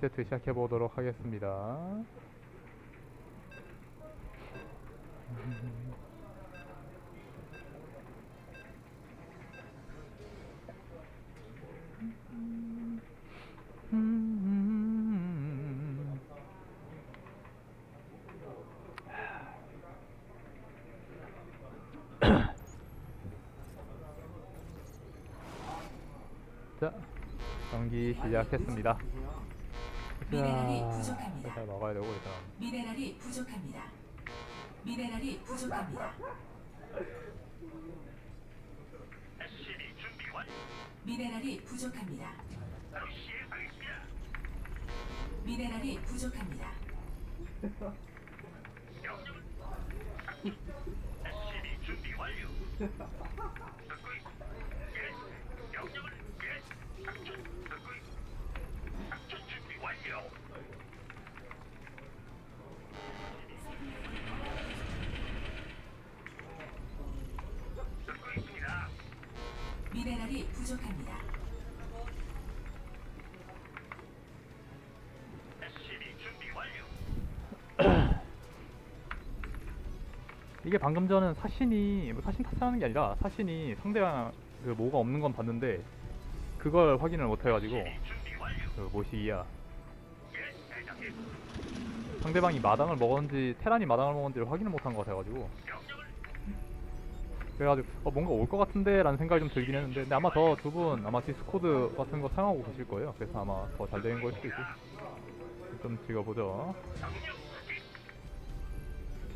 세트 시작해 보도록 하겠습니다. 자, 경기 시작했습니다. 미네랄이 자, 부족합니다. 잘 막아야 되고 일단. 미네랄이 부족합니다. 미네랄이 부족합니다. 미네랄이 부족합니다. 미네랄이 부족합니다. 미네랄이 부족합니다. 이게 방금 전은 사신이 뭐 사신 탓하는 게 아니라 사신이 상대방 그 뭐가 없는 건 봤는데 그걸 확인을 못 해가지고 그 뭐시기야 상대방이 마당을 먹었는지 테란이 마당을 먹었는지를 확인을 못한 것 같아가지고 그래가지고 어, 뭔가 올 것 같은데? 라는 생각이 좀 들긴 했는데 근데 아마 저두분 아마 디스코드 같은 거 사용하고 계실 거예요. 그래서 아마 더 잘 되는 걸 수도 있고. 좀 찍어보죠.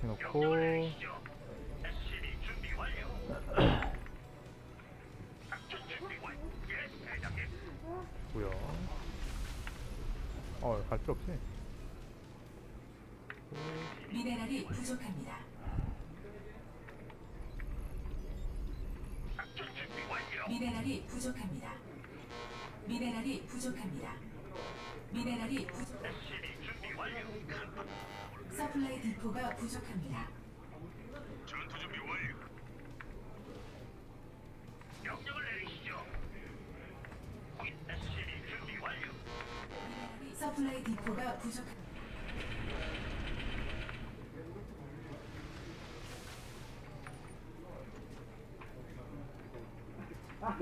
이렇게 놓고. 고요. 어, 갈 필요 없지. 미네랄이 부족합니다. 미네랄이 부족합니다. 미네랄이 부족합니다. 미네랄이 부 서플라이 디포가 부족합니다. 전투 준비 완료. 명령을 내리시죠. 준비 완료. 서플라이 디포가 부족합니다. 준비 완료.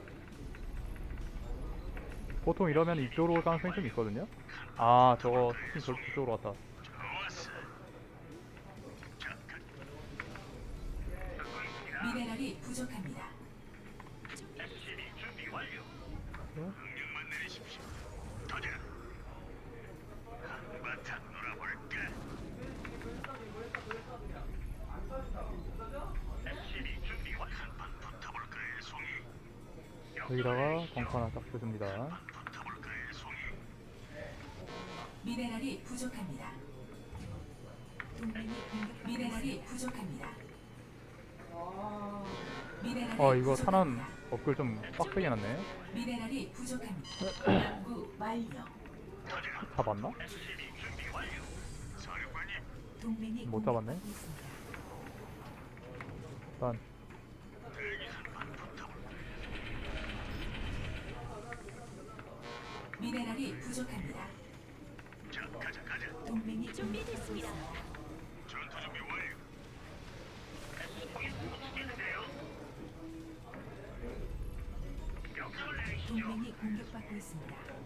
보통 이러면 이쪽으로 올 가능성이 좀 있거든요. 아, 저거 스킨 저 저쪽으로 왔다. 미네랄이 부족합니다. 여기다가 벙커 하나 딱 주습니다. 미네랄이 부족합니다. 미네랄이 부족합니다. 미네랄이 어, 이거 부족합니다. 탄환 업글 좀 빡세게 났네. 미네랄이 부족합니다. 연구 완료. 사령관님, 동맹이 못 잡았네. 공격받고 있습니다. 일단? 미네랄이 부족합니다. 자, 가자. 동맹이 준비됐습니다. 전투 준비 완료. 명령을 내리시죠. 동맹이 공격받고 있습니다.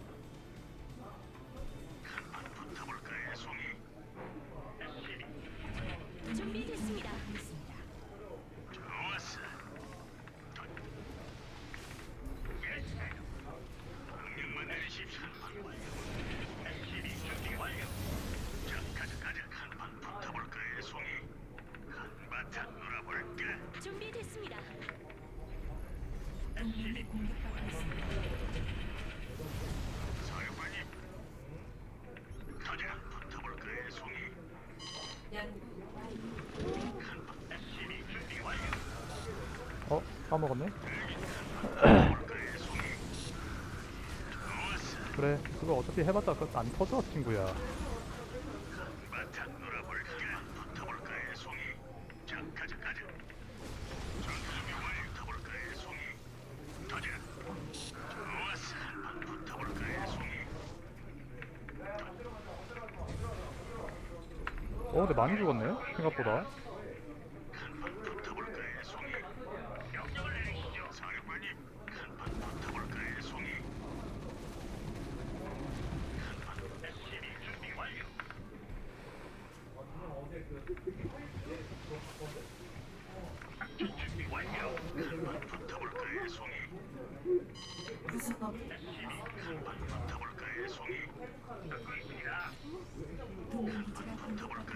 까먹었네. 그래, 그거 어차피 해봤자 그거 안 터져, 친구야. 어, 근데 많이 죽었네, 생각보다. 한번 붙어볼까의 송이. 명령을 내리시죠. 사령관님. 한번 붙어볼까의 송이. 한번 SCV 준비 완료. 작전 준비 완료. 한번 붙어볼까의 송이. 있습니다. 송이. 명령만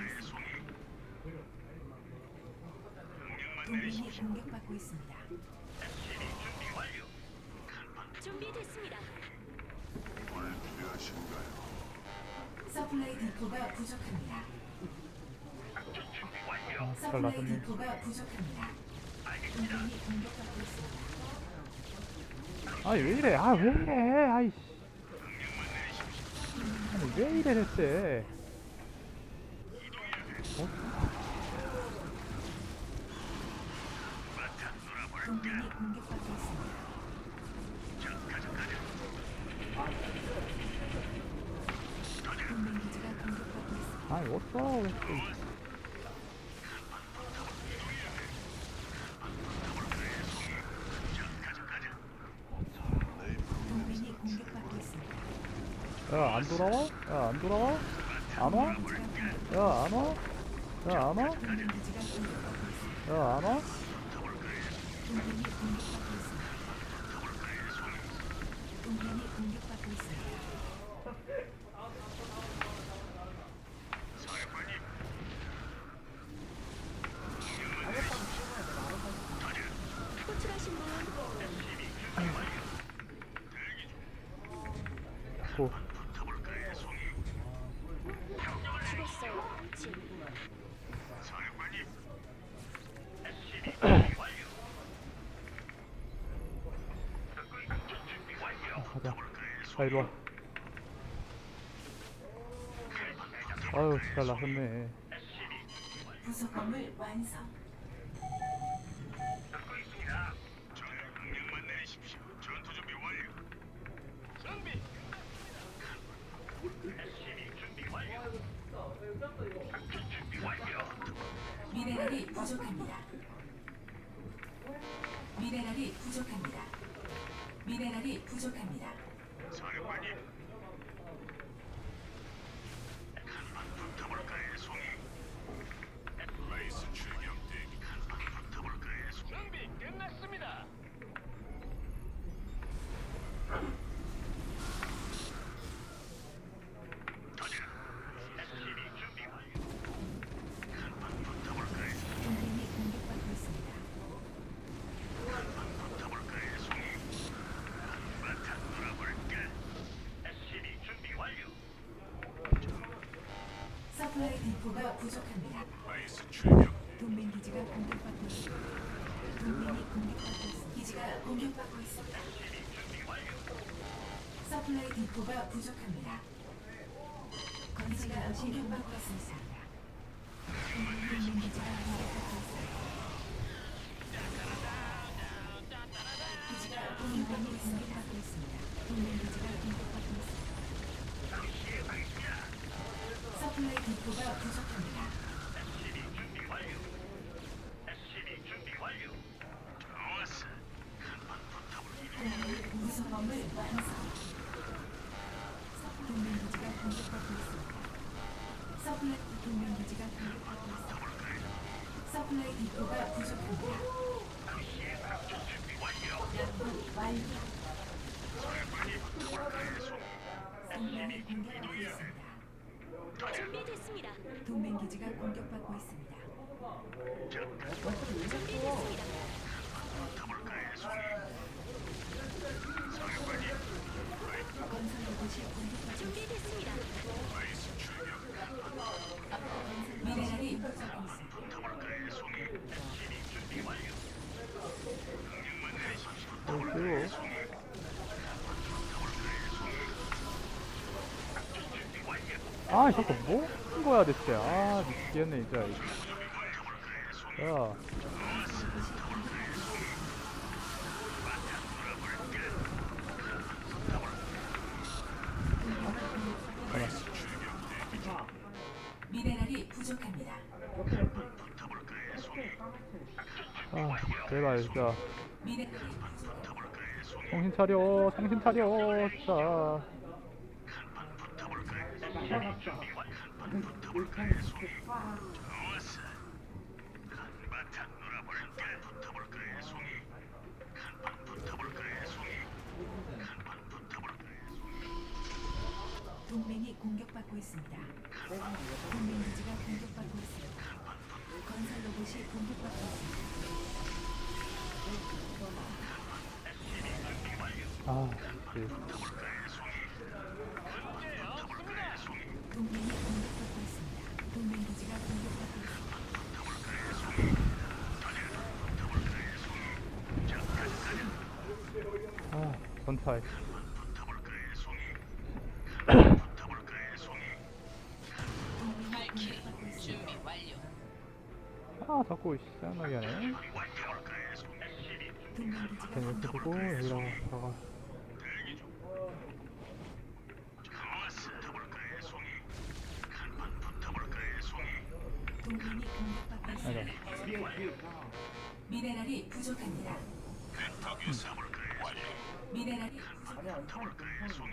동맹이. 필요하신가요? 서플라이 디포가 부족합니다. 아, 잘 서플라이. 디포가 부족합니다. 동맹이 공격받고 있습니다. 아니, 왜 이래? 아, 왜 이래? 아이씨. 아니, 왜 이래, 대체. 어? 아니, 어쩌라고 그랬어. 가자, 가자. 동맹이 공격받고 있습니다. 야, 안 돌아와? 야, 안 돌아와? 안 와? 야, 안 와? 야, 안 와? 야, 안 와? 동맹이. 사령관님, 호출하신 분 고. 붙어볼까의 송이. 죽었어요. 진. 사령관님. SCV 준비 완료. 듣고 있- 작전 준비 완료. 가자. 붙어볼까의 자, 송이. 이리 와. 아유, 잘 나갔네. 부속 건물 완성. 미네랄이 부족합니다. 미네랄이 부족합니다. 사령관님. 디포가 부족합니다. 건지가 공격받고 있습니다. 서플라이 동맹 기지가 공격받고 있습니다. 서플라이 디포가 부족합니다. 양분 완료. 동맹이 공격받고 있습니다. 준비됐습니다. 동맹 기지가 공격받고 있습니다. 준비됐습니다. 아 자꾸 뭐 하는 거야 대체 아 미치겠네 진짜 야 미네랄이 부족합니다. 아, 제발 진짜. 정신 차려 정신 차려 진짜 거야, 송이. 동맹이 공격받고 있습니다. 38 발키리 준비 완료. 아 자꾸 시장나게 하네. 일단 이렇게 보고 여기랑 들어가 미네랄이 부족합니다. 벡터 붙어볼 거야, 완료. 미네랄이 부족합니다. 붙어볼 거야, 송이.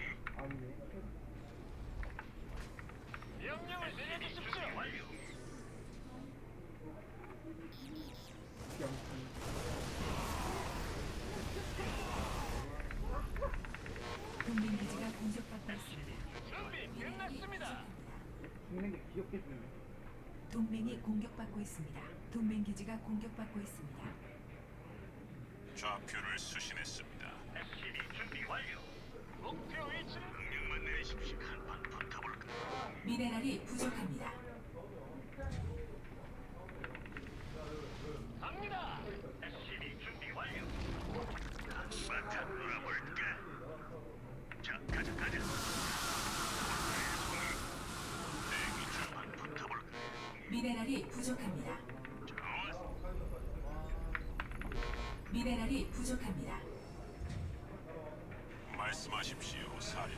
동맹 기지가 공격받고 있습니다. 미네랄이 부족합니다. 동맹이 공격받고 있습니다. 동맹 기지가 공격받고 있습니다. 좌표를 수신했습니다. SCB 준비 완료. 목표 위치는 명령만 내리십시오. 한판 붙어볼 거야. 미네랄이 부족합니다. 갑니다. SCB 준비 완료. 한바탕 놀아볼까? 자, 가자, 가자. 대기 중. 한판 붙어볼 거야. 미네랄이 부족합니다. 좋았어. 미네랄이 부족합니다. 말씀하십시오, 사령.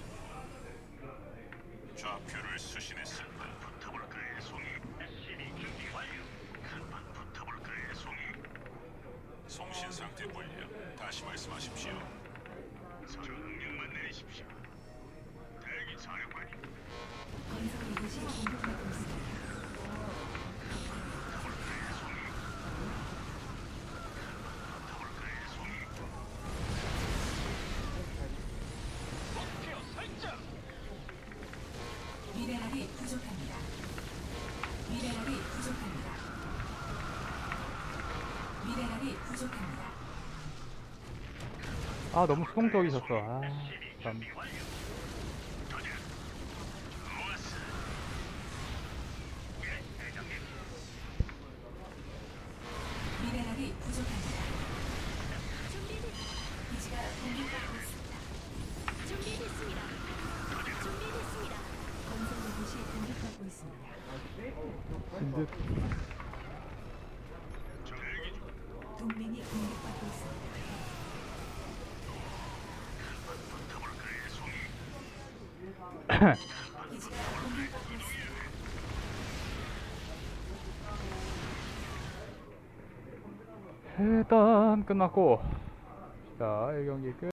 좌표를 수신했습니다. 붙어볼 거예요, 송이. SCB 준비 완료. 한판 붙어볼 거예요, 송이. 송신 상태 불량. 다시 말씀하십시오. 명령만 내리십시오. 대기 사령관님. 건설 로봇이 아 너무 수동적이 셨어 아참 준비 완료. 도전. 좋았어. 예, 대장님. 미네랄이 부족합니다. 준비됐, 기지가 공격받고 있습니다. 준비됐습니다. 준비됐습니다. 건설 로봇이 공격받고 있습니다. 진듯 일단 끝났고 자 1경기 끝